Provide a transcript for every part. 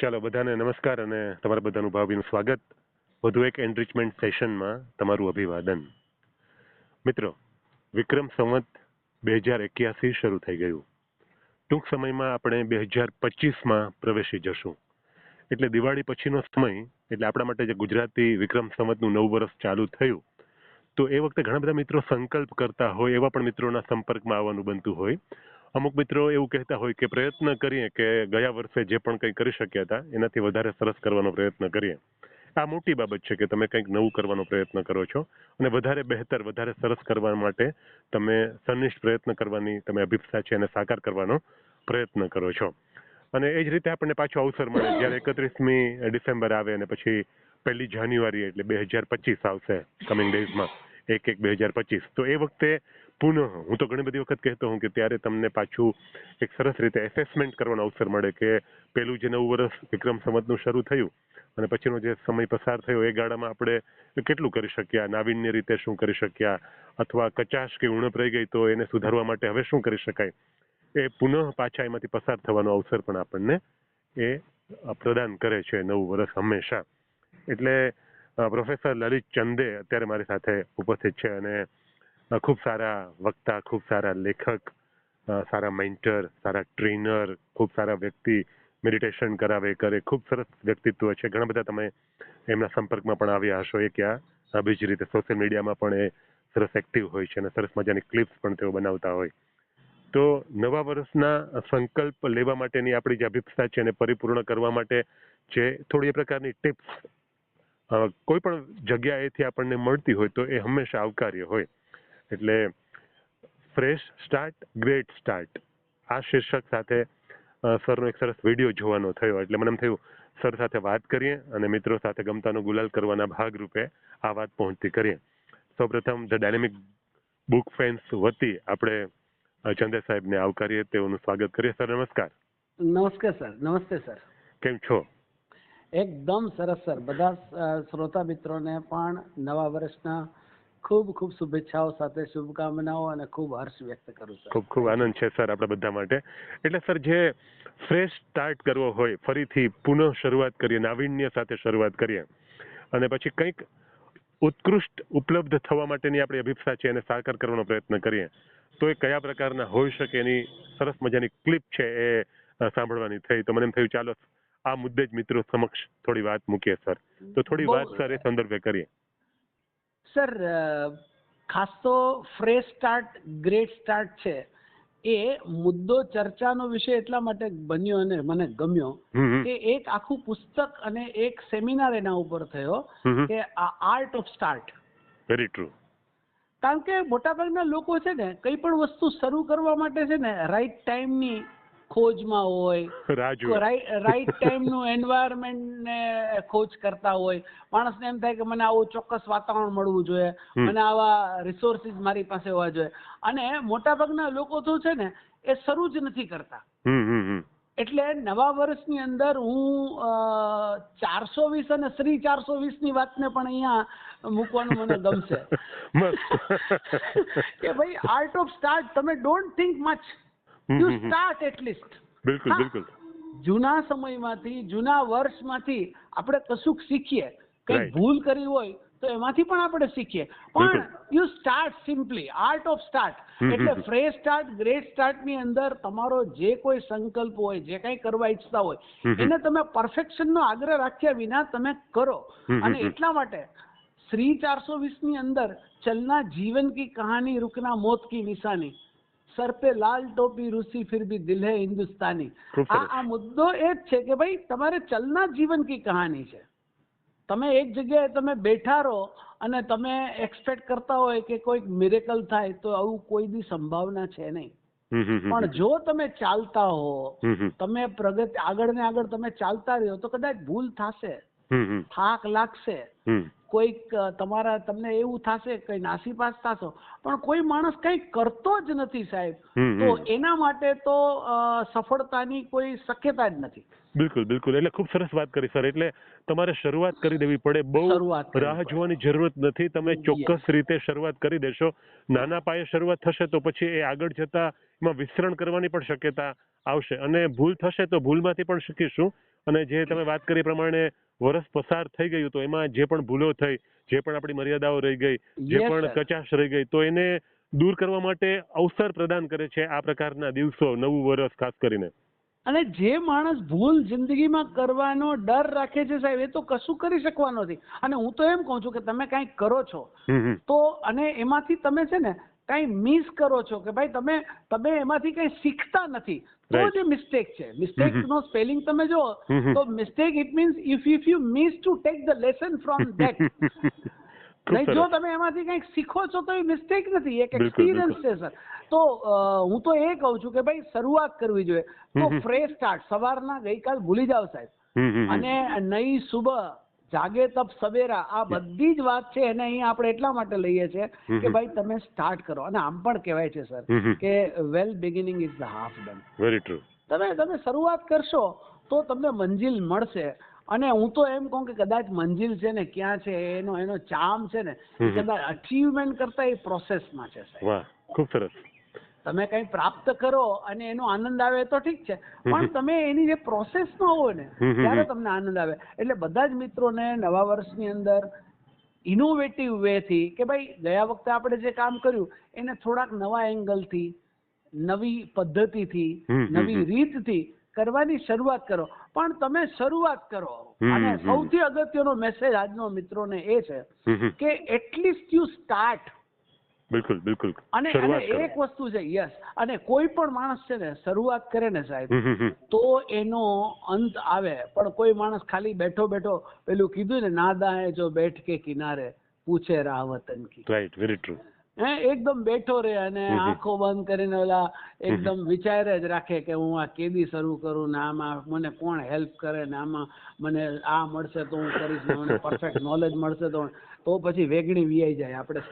ચાલો બધાને નમસ્કાર અને તમારા બધાનું ભાવભીનું સ્વાગત. વધુ એક એનરિચમેન્ટ સેશનમાં તમારું અભિવાદન. મિત્રો, વિક્રમ સંવત બે હજાર એક્યાસી શરૂ થઈ ગયું. ટૂંક સમયમાં આપણે બે હજાર પચીસમાં પ્રવેશી જશું. એટલે દિવાળી પછીનો સમય, એટલે આપણા માટે જે ગુજરાતી વિક્રમ સંવતનું નવું વર્ષ ચાલુ થયું, તો એ વખતે ઘણા બધા મિત્રો સંકલ્પ કરતા હોય, એવા પણ મિત્રોના સંપર્કમાં આવવાનું બનતું હોય. અમુક મિત્રો એવું કહેતા હોય કે પ્રયત્ન કરીએ કે ગયા વર્ષે જે પણ કંઈ કરી શક્યા હતા, એનાથી વધારે સરસ કરવાનો પ્રયત્ન કરીએ. આ મોટી બાબત છે કે તમે કંઈક નવું કરવાનો પ્રયત્ન કરો છો અને વધારે બહેતર, વધારે સરસ કરવા માટે તમે સનિષ્ઠ પ્રયત્ન કરવાની, તમે અભિપ્સા છે અને સાકાર કરવાનો પ્રયત્ન કરો છો. અને એ જ રીતે આપણને પાછો અવસર મળે જ્યારે એકત્રીસમી ડિસેમ્બર આવે અને પછી પહેલી જાન્યુઆરી એટલે બે હજાર પચીસ આવશે કમિંગ ડેઝમાં એક એક બે હજાર પચીસ. તો એ વખતે પુનઃ, હું તો ઘણી બધી વખત કહેતો હું કે ત્યારે તમને પાછું એક સરસ રીતે એસેસમેન્ટ કરવાનો અવસર મળે કે પેલું જે નવું વર્ષ વિક્રમ સંવતનું શરૂ થયું અને પછીનો જે સમય પસાર થયો, એ ગાળામાં આપણે કેટલું કરી શક્યા, નાવીન્ય રીતે શું કરી શક્યા, અથવા કચાશ કે ઉણપ રહી ગઈ તો એને સુધારવા માટે હવે શું કરી શકાય? એ પુનઃ પાછા એમાંથી પસાર થવાનો અવસર પણ આપણને એ પ્રદાન કરે છે નવું વર્ષ હંમેશા. એટલે પ્રોફેસર લલિત ચંદે અત્યારે મારી સાથે ઉપસ્થિત છે અને ખૂબ સારા વક્તા, ખૂબ સારા લેખક સારા મેન્ટર, સારા ટ્રેનર, ખૂબ સારા વ્યક્તિ મેડિટેશન કરાવે, કરે, ખૂબ સરસ વ્યક્તિત્વ છે. ઘણા બધા તમે એમના સંપર્કમાં પણ આવ્યા હશો એ ક્યાં. બીજી રીતે સોશિયલ મીડિયામાં પણ એ સરસ એક્ટિવ હોય છે અને સરસ મજાની ક્લિપ્સ પણ તેઓ બનાવતા હોય. તો નવા વર્ષના સંકલ્પ લેવા માટેની આપણી જે અભિપ્સા છે એને પરિપૂર્ણ કરવા માટે જે થોડી પ્રકારની ટિપ્સ કોઈ પણ જગ્યાએથી આપણને મળતી હોય તો એ હંમેશા આવકાર્ય હોય. એટલે ફ્રેશ સ્ટાર્ટ ગ્રેટ સ્ટાર્ટ આ શીર્ષક સાથે સરનો એક સરસ વીડિયો જોવાનો થયો. એટલે મને એમ થયું સર સાથે વાત કરીએ અને મિત્રો સાથે ગમતાનો ગુલાલ કરવાના ભાગરૂપે આ વાત પહોંચતી કરીએ. સૌપ્રથમ ધ ડાયનેમિક બુક ફેન્સ વતી આપણે ચંદ્ર ચંદે સાહેબને આવકારીએ તેઓનું સ્વાગત કરીએ. સર નમસ્કાર. નમસ્કાર સર. નમસ્તે સર. કેમ છો? એકદમ સરસ સર. બધા શ્રોતા મિત્રોને પણ નવા વર્ષના ખૂબ ખૂબ શુભેચ્છાઓ સાથે શુભકામનાઓ અને ખૂબ હર્ષ વ્યક્ત કરું છું. ખૂબ ખૂબ આનંદ છે સર આપણા બધા માટે. એટલે સર જે ફ્રેશ સ્ટાર્ટ કરવો હોય ફરીથી પુનઃ શરૂઆત કરીએ નાવીન્ય સાથે શરૂઆત કરીએ. અને પછી કંઈક ઉત્કૃષ્ટ ઉપલબ્ધ થવા માટેની આપણી અભિપ્સા છે એને સાકાર કરવાનો પ્રયત્ન કરીએ. તો એ કયા પ્રકારના હોઈ શકે એની સરસ મજાની ક્લિપ છે એ સાંભળવાની થઈ. તો મને એમ થયું ચાલો આ મુદ્દે જ મિત્રો સમક્ષ થોડી વાત મૂકીએ સર. તો થોડી વાત સર એ સંદર્ભે કરીએ. સર ખાસ તો ફ્રેશ સ્ટાર્ટ ગ્રેટ સ્ટાર્ટ છે એ મુદ્દો ચર્ચાનો વિષય એટલા માટે બન્યો અને મને ગમ્યો. કે એક આખું પુસ્તક અને એક સેમિનાર એના ઉપર થયો. કે આ art of start very true કારણ કે મોટાભાગના લોકો છે ને કઈ પણ વસ્તુ શરૂ કરવા માટે છે ને રાઈટ ટાઈમની ખોજમાં હોય રાઈટ ટાઈમ રાઈટ ટાઈમનું એન્વાયરમેન્ટને ખોજ કરતા હોય. માણસને એમ થાય કે મને આવું ચોક્કસ વાતાવરણ મળવું જોઈએ મને આવા રિસોર્સિસ મારી પાસે હોવા જોઈએ. અને મોટાભાગના લોકો તો છે ને એ શરૂ જ નથી કરતા. એટલે નવા વર્ષની અંદર હું ચારસો વીસ અને શ્રી ચારસો વીસની વાતને પણ અહીંયા મૂકવાનું મને ગમશે. કે ભાઈ આર્ટ ઓફ સ્ટાર્ટ તમે don't think much you start at least બિલકુલ બિલકુલ. જૂના સમયમાંથી જૂના વર્ષમાંથી આપણે કશુંક શીખીએ. કંઈક ભૂલ કરી હોય તો એમાંથી પણ આપણે શીખીએ. પણ you start simply art of start એટલે ફ્રેશ સ્ટાર્ટ ગ્રેટ સ્ટાર્ટની અંદર તમારો જે કોઈ સંકલ્પ હોય જે કંઈ કરવા ઈચ્છતા હોય એને તમે પરફેક્શન નો આગ્રહ રાખ્યા વિના તમે કરો. અને એટલા માટે શ્રી ચારસો વીસની અંદર ચલના જીવન કી કહાની રૂકના મોત કી નિશાની સર પે લાલ ટોપી રૂસી ફિર ભી દિલ હે હિન્દુસ્તાની આ આ મુદ્દો એ જ છે કે ભાઈ તમારે ચલના જીવન કી કહાની છે તમે એક જગ્યાએ તમે બેઠા રહો અને તમે એક્સપેક્ટ કરતા હોય કે કોઈક મિરેકલ થાય તો આવું કોઈ દી સંભાવના છે નહીં. પણ જો તમે ચાલતા હો. તમે પ્રગતિ આગળ ને આગળ તમે ચાલતા રહ્યો તો કદાચ ભૂલ થશે. થાક લાગશે. કોઈક તમારા તમને એવું થશે કઈ નાસીપાસ થશો. પણ કોઈ માણસ કઈ કરતો જ નથી સાહેબ. તો એના માટે તો સફળતાની કોઈ શક્યતા જ નથી. બિલકુલ બિલકુલ. એટલે ખૂબ સરસ વાત કરી સર. એટલે તમારે શરૂઆત કરી દેવી પડે. બહુ રાહ જોવાની જરૂરત નથી. તમે ચોક્કસ રીતે શરૂઆત કરી દેશો. નાના પાયે શરૂઆત થશે તો પછી એ આગળ જતા એમાં વિસ્તરણ કરવાની પણ શક્યતા આવશે. અને ભૂલ થશે તો ભૂલમાંથી પણ શીખીશું. અને જે તમે વાત કરી પ્રમાણે વર્ષ પસાર થઈ ગયું તો એમાં જે પણ ભૂલો થઈ જે પણ આપણી મર્યાદાઓ રહી ગઈ જે પણ કચાશ રહી ગઈ તો એને દૂર કરવા માટે અવસર પ્રદાન કરે છે આ પ્રકારના દિવસો નવું વર્ષ ખાસ કરીને. અને જે માણસ ભૂલ જિંદગીમાં કરવાનો ડર રાખે છે સાહેબ એ તો કશું કરી શકવાનો નથી. અને હું તો એમ કહું છું કે તમે કઈ કરો છો. તો અને એમાંથી તમે છે ને કાંઈ મિસ કરો છો કે ભાઈ તમે તમે એમાંથી કંઈ શીખતા નથી. તો જે મિસ્ટેક છે. મિસ્ટેક નો સ્પેલિંગ તમે જો. તો mistake it means if if you miss to take the lesson from that નહીં જો તમે એમાંથી કંઈક શીખો છો તો એ મિસ્ટેક નથી એક એક્સપિરિયન્સ છે સર. તો હું તો એ કહું છું કે ભાઈ શરૂઆત કરવી જોઈએ. તો. ફ્રેશ સ્ટાર્ટ સવારના ગઈકાલ ભૂલી જાવ સાહેબ. અને નઈ સુબહ જાગે તપ સવેરા આ બધી જ વાત છે એને અહીં આપણે એટલા માટે લઈએ છીએ કે ભાઈ તમે સ્ટાર્ટ કરો. અને આમ પણ કહેવાય છે સર. કે well beginning is the half done very true તમે તમે શરૂઆત કરશો તો તમને મંજિલ મળશે. અને હું તો એમ કહું કે કદાચ મંજિલ છે ને ક્યાં છે એનો એનો ચામ છે ને. કદાચ અચીવમેન્ટ કરતા એ પ્રોસેસમાં છે સાહેબ. વાહ ખૂબ સરસ. તમે કંઈ પ્રાપ્ત કરો અને એનો આનંદ આવે તો ઠીક છે. પણ તમે એની જે પ્રોસેસમાં હોય ને ત્યારે તમને આનંદ આવે. એટલે બધા જ મિત્રોને નવા વર્ષની અંદર ઇનોવેટિવ વેથી કે ભાઈ ગયા વખતે આપણે જે કામ કર્યું એને થોડાક નવા એંગલથી નવી પદ્ધતિથી હમ હમ નવી રીત રીતથી કરવાની શરૂઆત કરો. પણ તમે શરૂઆત કરો. અને સૌથી અગત્યનો મેસેજ આજનો મિત્રોને એ છે. કે એટલીસ્ટ યુ સ્ટાર્ટ બિલકુલ બિલકુલ. અને. એક વસ્તુ છે યસ. અને કોઈ પણ માણસ છે ને શરૂઆત કરે ને સાહેબ. તો એનો અંત આવે. પણ કોઈ માણસ ખાલી બેઠો બેઠો પેલું કીધું ને નાદા જો બેઠ કે કિનારે પૂછે રાહ વતન કી. રાઈટ વેરી ટ્રુ હે એકદમ બેઠો રહે અને. આંખો બંધ કરીને ઓલા એકદમ વિચારે જ રાખે કે હું આ કેદી શરૂ કરું ને આમાં મને કોણ હેલ્પ કરે ને આમાં મને આ મળશે તો હું કરીશ ને મને પરફેક્ટ નોલેજ મળશે તો તો પછી વેગણી વિયાઈ જાય આપણે.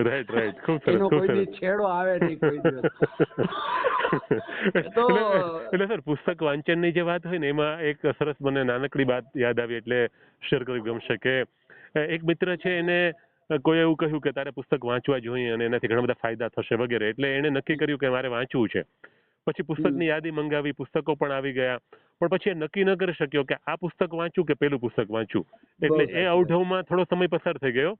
રાઈટ રાઈટ ખૂબ સરસ એનો કોઈ છેડો આવે નહીં કોઈ દિવસ તો- એટલે સર પુસ્તક વાંચનની જે વાત હોય ને એમાં એક સરસ મને નાનકડી વાત યાદ આવી એટલે શેર કરવી ગમશે કે એક મિત્ર છે એને કોઈ એવું કહ્યું કે તારે પુસ્તક વાંચવા જોઈએ અને એનાથી ઘણા બધા ફાયદા થશે વગેરે એટલે એને નક્કી કર્યું કે મારે વાંચવું છે. પછી પુસ્તકની યાદી મંગાવી પુસ્તકો પણ આવી ગયા. પણ પછી એ નક્કી ન કરી શક્યો કે આ પુસ્તક વાંચું કે પેલું પુસ્તક વાંચું. એટલે એ. અવઢવમાં થોડો સમય પસાર થઈ ગયો.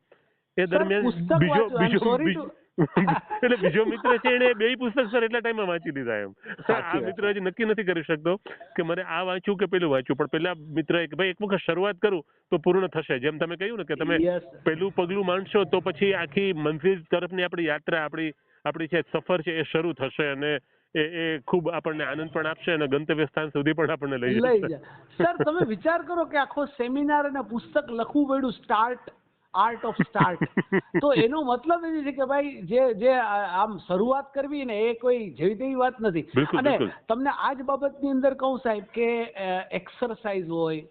એ દરમિયાન બીજો બીજો એટલે બીજો મિત્ર છે એને બે પુસ્તક સર એટલા ટાઈમમાં વાંચી લીધા એમ. આ મિત્ર હજી નક્કી નથી કરી શકતો કે મારે આ વાંચવું કે પેલું વાંચવું પણ પેલા મિત્ર એક ભાઈ એક વખત શરૂઆત કરું તો પૂર્ણ થશે. જેમ તમે કહ્યું ને કે તમે પેલું પગલું માંડશો તો પછી આખી મંઝિલ તરફની આપણી યાત્રા આપણી આપણી જે સફર છે એ શરૂ થશે અને એ એ ખૂબ આપણને આનંદ પણ આપશે અને ગંતવ્ય સ્થાન સુધી પણ આપણને લઈ લઈ જશે. સર તમે વિચાર કરો કે આખો સેમિનાર અને પુસ્તક લખવું પડ્યું સ્ટાર્ટ આર્ટ ઓફ સ્ટાર્ટ તો એનો મતલબ એ છે કે ભાઈ જે જે આમ શરૂઆત કરવી ને એ કોઈ જેવી તેવી વાત નથી. અને તમને આ જ બાબતની અંદર કહું સાહેબ કે એક્સરસાઇઝ હોય.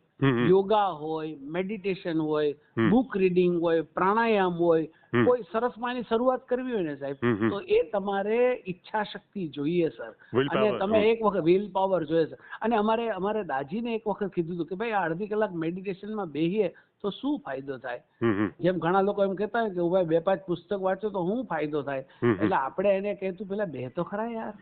યોગા હોય મેડિટેશન હોય બુક રીડિંગ હોય પ્રાણાયામ હોય કોઈ સરસ માની શરૂઆત કરવી હોય ને સાહેબ. તો એ તમારે ઈચ્છા શક્તિ જોઈએ સર. અને તમે એક વખત વિલ પાવર જોઈએ સર. અને અમારે અમારે દાજીને એક વખત કીધું હતું કે ભાઈ અડધી કલાક મેડિટેશનમાં બેહીએ તો શું ફાયદો થાય. જેમ ઘણા લોકો એમ કહેતા હોય કે ભાઈ બે પાંચ પુસ્તક વાંચો તો શું ફાયદો થાય. એટલે આપણે એને કહેતું પેલા બે તો ખરા યાર.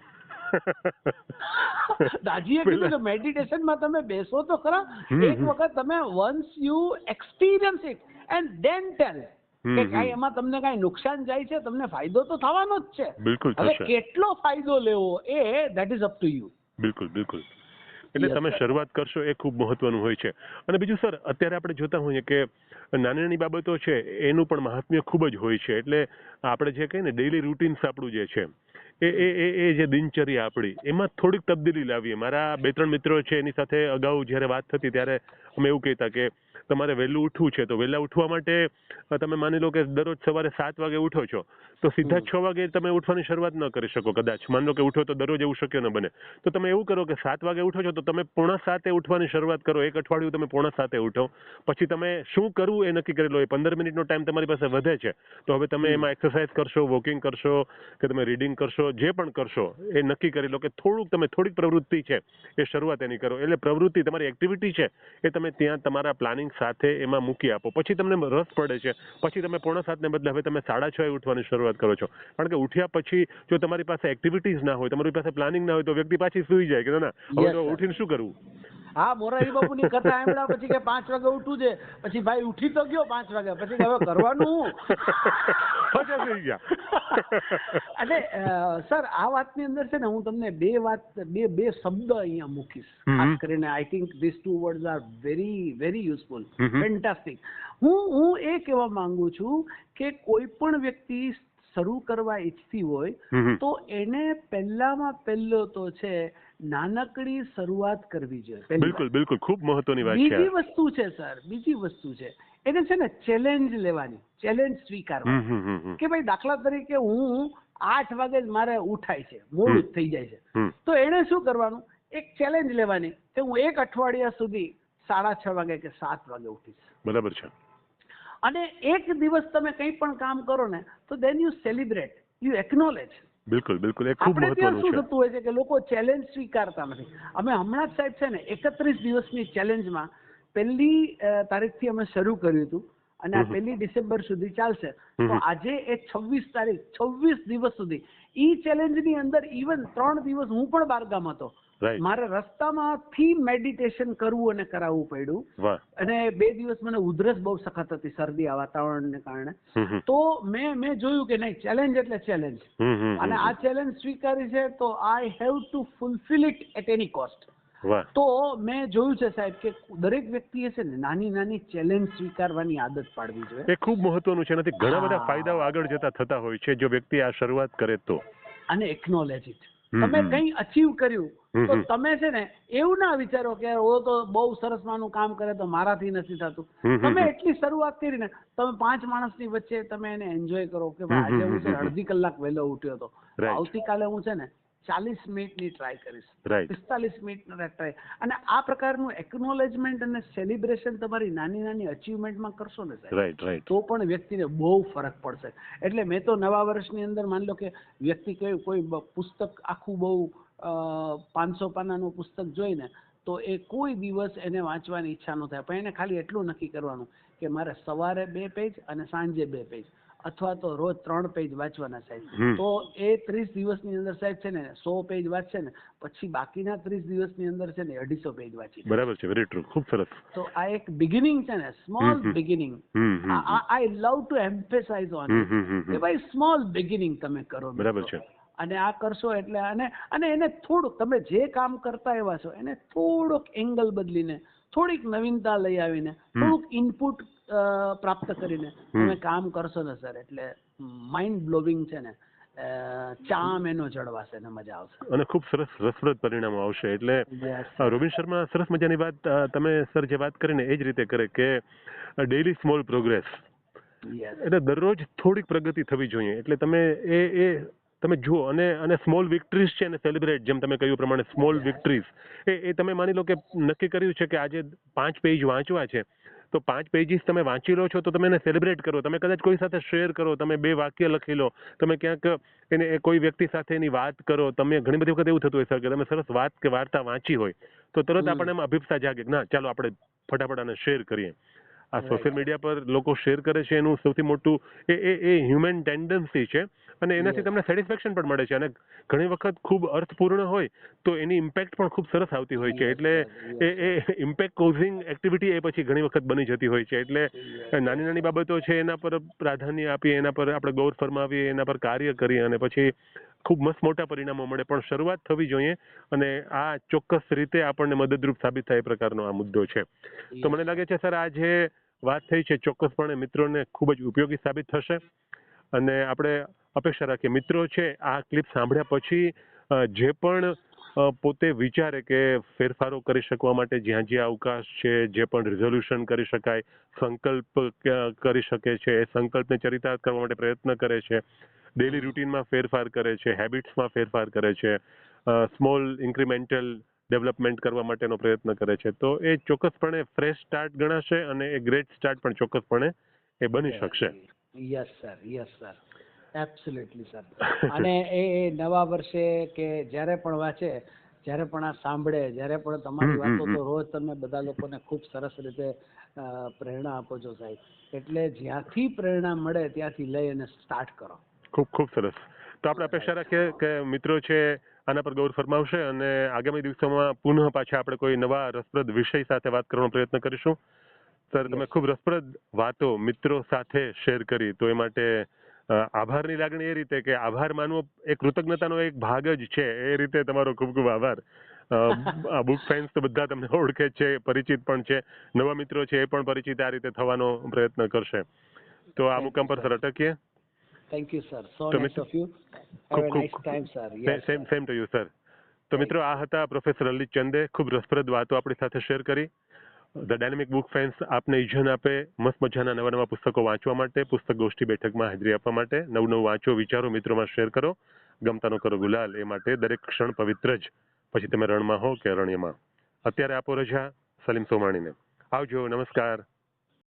દાજીએ કીધું કે મેડિટેશનમાં તમે બેસો તો ખરા. એક વખત તમે once you experience it and then tell કે. કાંઈ એમાં તમને કાંઈ નુકસાન જાય છે તમને ફાયદો તો થવાનો જ છે. બિલકુલ હવે કેટલો ફાયદો લેવો એ that is up to you બિલકુલ બિલકુલ. એટલે તમે શરૂઆત કરશો એ ખૂબ મહત્વનું હોય છે. અને બીજું સર અત્યારે આપણે જોતા હોઈએ કે નાની નાની બાબતો છે એનું પણ મહાત્મ્ય ખૂબ જ હોય છે. એટલે આપણે જે કહીએ ને ડેઈલી રૂટીન્સ આપણું જે છે એ એ એ એ જે દિનચર્યા આપણી એમાં થોડીક તબદીલી લાવીએ. મારા બે ત્રણ મિત્રો છે એની સાથે અગાઉ જ્યારે વાત થતી ત્યારે અમે એવું કહેતા કે તમારે વહેલું ઉઠવું છે તો વહેલા ઉઠવા માટે તમે માની લો કે દરરોજ સવારે સાત વાગે ઉઠો છો તો સીધા છ વાગે તમે ઉઠવાની શરૂઆત ન કરી શકો કદાચ. માની લો કે ઉઠો તો દરરોજ એવું શક્ય ન બને. તો તમે એવું કરો કે સાત વાગે ઉઠો છો તો તમે પોણા સાતે ઉઠવાની શરૂઆત કરો. એક અઠવાડિયું તમે પોણા સાતે ઉઠો. પછી તમે શું કરવું એ નક્કી કરી લો. એ પંદર મિનિટનો ટાઈમ તમારી પાસે વધે છે. તો હવે તમે એમાં એક્સરસાઇઝ કરશો વોકિંગ કરશો કે તમે રીડિંગ કરશો જે પણ કરશો એ નક્કી કરી લો કે થોડુંક તમે થોડીક પ્રવૃત્તિ છે એ શરૂઆત એની કરો. એટલે પ્રવૃત્તિ તમારી એક્ટિવિટી છે એ તમે ત્યાં તમારા પ્લાનિંગ સાથે એમાં મૂકી આપો. પછી તમને રસ પડે છે. પછી તમે પોણા સાતને બદલે હવે તમે સાડા છ ઉઠવાની શરૂઆત કરો છો. કારણ કે ઉઠ્યા પછી જો તમારી પાસે એક્ટિવિટીઝ ના હોય તમારી પાસે પ્લાનિંગ ના હોય તો વ્યક્તિ પાછી સુઈ જાય કે ના ના હવે તો ઉઠીને શું કરવું? હા મોરારી બાપુની કથા સાંભળ્યા પછી કે પાંચ વાગે ઉઠું છે. પછી ભાઈ ઉઠી તો ગયો પાંચ વાગે. પછી હવે કરવાનું હું? ફજા થઈ ગયા. અને સર આ વાતની અંદર છે ને હું તમને બે વાત બે બે શબ્દ અહીંયા મૂકીશ. ખાસ કરીને I think this two words are very very useful. Fantastic હું હું એ કહેવા માંગુ છું કે કોઈ પણ વ્યક્તિ શરૂ કરવા ઈચ્છતી હોય તો એને પહેલામાં પહેલો તો છે નાનકડી શરૂઆત કરવી જોઈએ બિલકુલ. બિલકુલ. ખૂબ મહત્વની વાત છે બીજી વસ્તુ છે સર બીજી વસ્તુ છે એને છે ને ચેલેન્જ લેવાની ચેલેન્જ સ્વીકારવાની. કે ભાઈ દાખલા તરીકે હું આઠ વાગે જ મારે ઉઠાય છે મોડું થઈ જાય છે. તો એને શું કરવાનું? એક ચેલેન્જ લેવાની કે હું એક અઠવાડિયા સુધી સાડા છ વાગે કે સાત વાગે ઉઠીશ. બરાબર છે. અને એક દિવસ તમે કંઈ પણ કામ કરો ને તો then you celebrate you acknowledge બિલકુલ બિલકુલ. એ ખૂબ આપણે શું મહત્વનું છે. થતું હોય છે કે લોકો ચેલેન્જ સ્વીકારતા નથી. અમે હમણાં જ સાહેબ છે ને એકત્રીસ દિવસની ચેલેન્જમાં પહેલી તારીખથી અમે શરૂ કર્યું હતું અને આ પહેલી ડિસેમ્બર સુધી ચાલશે. તો આજે એ છવ્વીસ તારીખ છવ્વીસ દિવસ સુધી ઈ ચેલેન્જની અંદર ઇવન ત્રણ દિવસ હું પણ બારગામ હતો. મારે રસ્તામાંથી મેડિટેશન કરવું અને કરાવવું પડ્યું. અને બે દિવસ મને ઉધરસ બહુ સખત હતી શરદી આ વાતાવરણને કારણે. તો મેં મેં જોયું કે નહીં ચેલેન્જ એટલે ચેલેન્જ અને આ ચેલેન્જ સ્વીકારી છે તો I have to fulfil it at any cost તો મેં જોયું છે સાહેબ કે દરેક વ્યક્તિએ છે ને નાની નાની ચેલેન્જ સ્વીકારવાની આદત પાડવી જોઈએ. એ ખૂબ મહત્વનું છે એનાથી ઘણા બધા ફાયદાઓ આગળ જતા થતા હોય છે જો વ્યક્તિ આ શરૂઆત કરે તો. અને એકનોલેજ ઇટ તમે કઈ અચીવ કર્યું તો તમે છે ને એવું ના વિચારો કે ઓ તો બહુ સરસ માનું કામ કરે તો મારાથી નથી થતું. તમે એટલી શરૂઆત કરી ને તમે પાંચ માણસની વચ્ચે તમે એને એન્જોય કરો કે આજે હું છે ને. અડધી કલાક વહેલો ઉઠ્યો હતો. આવતીકાલે હું છે ને ચાલીસ મિનિટની ટ્રાય કરીશ. પિસ્તાલીસ મિનિટનો ટ્રાય અને આ પ્રકારનું એકનોલેજમેન્ટ અને સેલિબ્રેશન તમારી નાની નાની અચીવમેન્ટમાં કરશો ને સાહેબ રાઈટ રાઈટ તો પણ વ્યક્તિને બહુ ફરક પડશે. એટલે મેં તો નવા વર્ષની અંદર માની લો કે વ્યક્તિ કયું કોઈ પુસ્તક આખું બહુ પાંચસો પાનાનું પુસ્તક જોઈને તો એ કોઈ દિવસ એને વાંચવાની ઈચ્છા ન થાય. પણ એને ખાલી એટલું નક્કી કરવાનું કે મારે સવારે બે પેજ અને સાંજે બે પેજ અથવા તો રોજ ત્રણ પેજ વાંચવાના સાહેબ તો એ ત્રીસ દિવસની અંદર સાહેબ છે ને સો પેજ વાંચશે ને પછી બાકીના ત્રીસ દિવસની અંદર છે ને અઢીસો પેજ વાંચી બરાબર છે વેરી ટ્રુ ખૂબ સરસ તો આ એક બિગિનિંગ છે ને small. Beginning. I love to emphasise on. કે ભાઈ સ્મોલ બિગિનિંગ તમે કરો બરાબર છે. અને આ કરશો એટલે અને અને એને થોડુંક તમે જે કામ કરતા એવા છો એને થોડોક એંગલ બદલીને થોડીક નવીનતા લઈ આવીને થોડુંક ઇનપુટ પ્રાપ્ત કરીને તમે કામ કરશો ને સર એટલે માઇન્ડ બ્લોવિંગ છે ને ચામ એનો જળવાશે ને મજા આવશે. અને ખૂબ સરસ રસપ્રદ પરિણામો આવશે. એટલે રોબિન શર્મા સરસ મજાની વાત તમે સર જે વાત કરીને એ જ રીતે કરે કે ડેઈલી સ્મોલ પ્રોગ્રેસ એટલે દરરોજ થોડીક પ્રગતિ થવી જોઈએ. એટલે તમે એ એ તમે જુઓ અને અને સ્મોલ વિક્ટરીઝ છે અને સેલિબ્રેટ જેમ તમે કહ્યું પ્રમાણે સ્મોલ વિક્ટરીઝ એ એ તમે માની લો કે નક્કી કર્યું છે કે આજે પાંચ પેજ વાંચવા છે તો પાંચ પેજીસ તમે વાંચી લો છો તો તમે એને સેલિબ્રેટ કરો. તમે કદાચ કોઈ સાથે શેર કરો તમે બે વાક્ય લખી લો તમે ક્યાંક એને કોઈ વ્યક્તિ સાથે એની વાત કરો તમે ઘણી બધી વખત એવું થતું હોય સર કે તમે સરસ વાત કે વાર્તા વાંચી હોય તો તરત આપણને એમાં અભિપ્સા જાગે ના ચાલો આપણે ફટાફટ આને શેર કરીએ. આ સોશિયલ મીડિયા પર લોકો શેર કરે છે એનું સૌથી મોટું એ એ એ હ્યુમન ટેન્ડન્સી છે. અને એનાથી તમને સેટિસ્ફેક્શન પણ મળે છે. અને ઘણી વખત ખૂબ અર્થપૂર્ણ હોય તો એની ઇમ્પેક્ટ પણ ખૂબ સરસ આવતી હોય છે. એટલે એ એ ઇમ્પેક્ટ કોઝિંગ એક્ટિવિટી એ પછી ઘણી વખત બની જતી હોય છે. એટલે નાની નાની બાબતો છે એના પર પ્રાધાન્ય આપીએ એના પર આપણે ગૌર ફરમાવીએ એના પર કાર્ય કરીએ અને પછી ખૂબ મસ્ત મોટા પરિણામો મળે. પણ શરૂઆત થવી જોઈએ અને આ ચોક્કસ રીતે આપણને મદદરૂપ સાબિત થાય એ પ્રકારનો આ મુદ્દો છે. તો મને લાગે છે સર આ જે વાત થઈ છે ચોક્કસપણે મિત્રોને ખૂબ જ ઉપયોગી સાબિત થશે. અને આપણે અપેક્ષા રાખીએ મિત્રો છે આ ક્લિપ સાંભળ્યા પછી જે પણ પોતે વિચારે કે ફેરફારો કરી શકવા માટે જ્યાં જ્યાં અવકાશ છે જે પણ રિઝોલ્યુશન કરી શકાય સંકલ્પ કરી શકે છે એ સંકલ્પને ચરિતાર્થ કરવા માટે પ્રયત્ન કરે છે ડેલી રૂટીનમાં ફેરફાર કરે છે હેબિટ્સમાં ફેરફાર કરે છે સ્મોલ ઇન્ક્રીમેન્ટલ ડેવલપમેન્ટ કરવા માટેનો પ્રયત્ન કરે છે. તો એ ચોક્કસપણે ફ્રેશ સ્ટાર્ટ ગણાશે અને એ ગ્રેટ સ્ટાર્ટ પણ ચોક્કસપણે એ બની શકશે. Yes sir yes sir absolutely sir અને એ નવા વર્ષે કે જ્યારે પણ વાંચે જ્યારે પણ આ સાંભળે જ્યારે પણ તમારી વાતો તો રોજ તમે બધા લોકોને ખૂબ સરસ રીતે પ્રેરણા આપો છો સાહેબ. એટલે જ્યાંથી પ્રેરણા મળે ત્યાંથી લઈ અને સ્ટાર્ટ કરો. ખૂબ ખૂબ સરસ. તો આપણે અપેક્ષા રાખીએ કે મિત્રો છે આના પર ગૌર ફરમાવશે અને આગામી દિવસોમાં પુનઃ પાછા આપણે કોઈ નવા રસપ્રદ વિષય સાથે વાત કરવાનો પ્રયત્ન કરીશું. સર તમે ખૂબ રસપ્રદ વાતો મિત્રો સાથે શેર કરી. તો એ માટે આભારની લાગણી એ રીતે કે આભાર માનવો એ કૃતજ્ઞતાનો એક ભાગ જ છે. એ રીતે તમારો ખૂબ ખૂબ આભાર. આ બુક ફેન્સ તો બધા તમને ઓળખે છે પરિચિત પણ છે. નવા મિત્રો છે એ પણ પરિચિત આ રીતે થવાનો પ્રયત્ન કરશે. તો આ મુકામ પર sir અટકીએ. Thank you sir so nice of you have a nice time sir same same to you sir તો મિત્રો આ હતા પ્રોફેસર અલી ચંદે. ખૂબ રસપ્રદ વાતો આપણી સાથે શેર કરી. ધ ડાયનેમિક બુક ફેન્સ આપને ઇજન આપે. મસ્ત મજાના નવા નવા પુસ્તકો વાંચવા માટે પુસ્તક ગોષ્ઠી બેઠકમાં હાજરી આપવા માટે. નવું નવું વાંચો વિચારો મિત્રોમાં શેર કરો. ગમતાનો કરો ગુલાલ. એ માટે દરેક ક્ષણ પવિત્ર જ. પછી તમે રણમાં હો કે અરણ્યમાં. અત્યારે આપો રજા. સલીમ સોમાણીને. આવજો. નમસ્કાર.